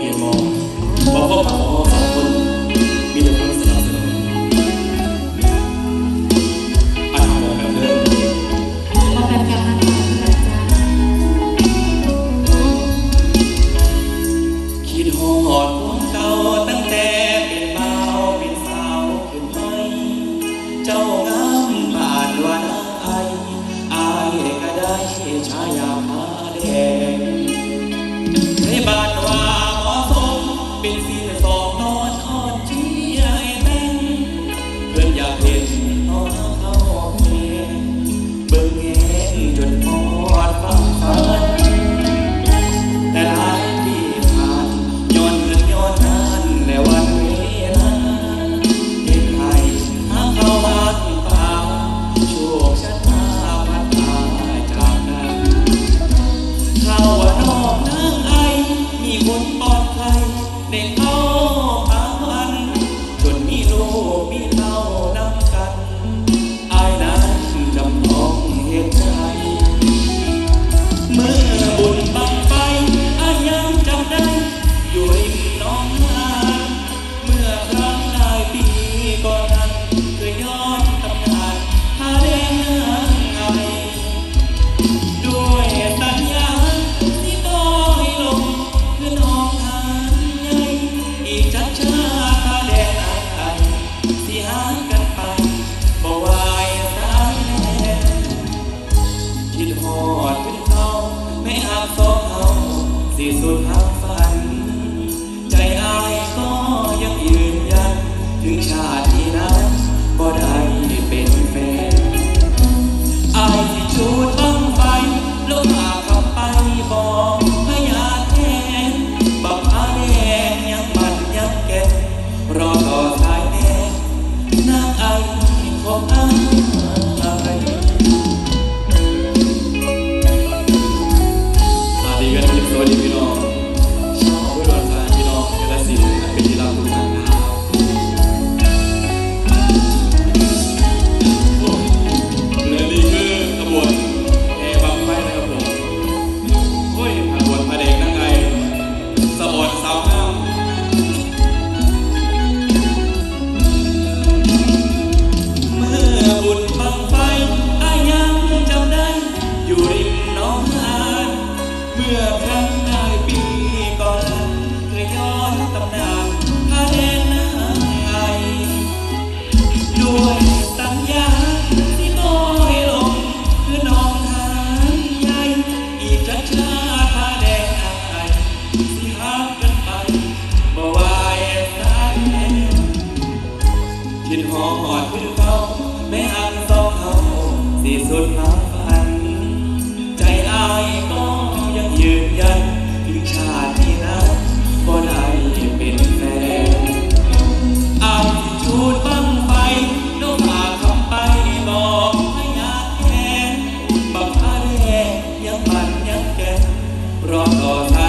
夜猫，猫。del พักฝัน ใจอายก็ยังยืนยัน ถึงชาตินั้นก็ได้เป็นแฟนอายจูดบังไฟแล้วพาเขาไปบอกพยาแทนบักอาแดงยังมันยังแก่รอต่อสายแดงนางไอของอาย ที่สุดนับพัน ใจอายก็ยังยืนยัน ถึงชาตินั้นะก็ได้เป็นแฟนอาจูดบ้างไปนกหาคำไปบอกให้ยาแทนบักอาแดยังมันยังแกรอต่อท่า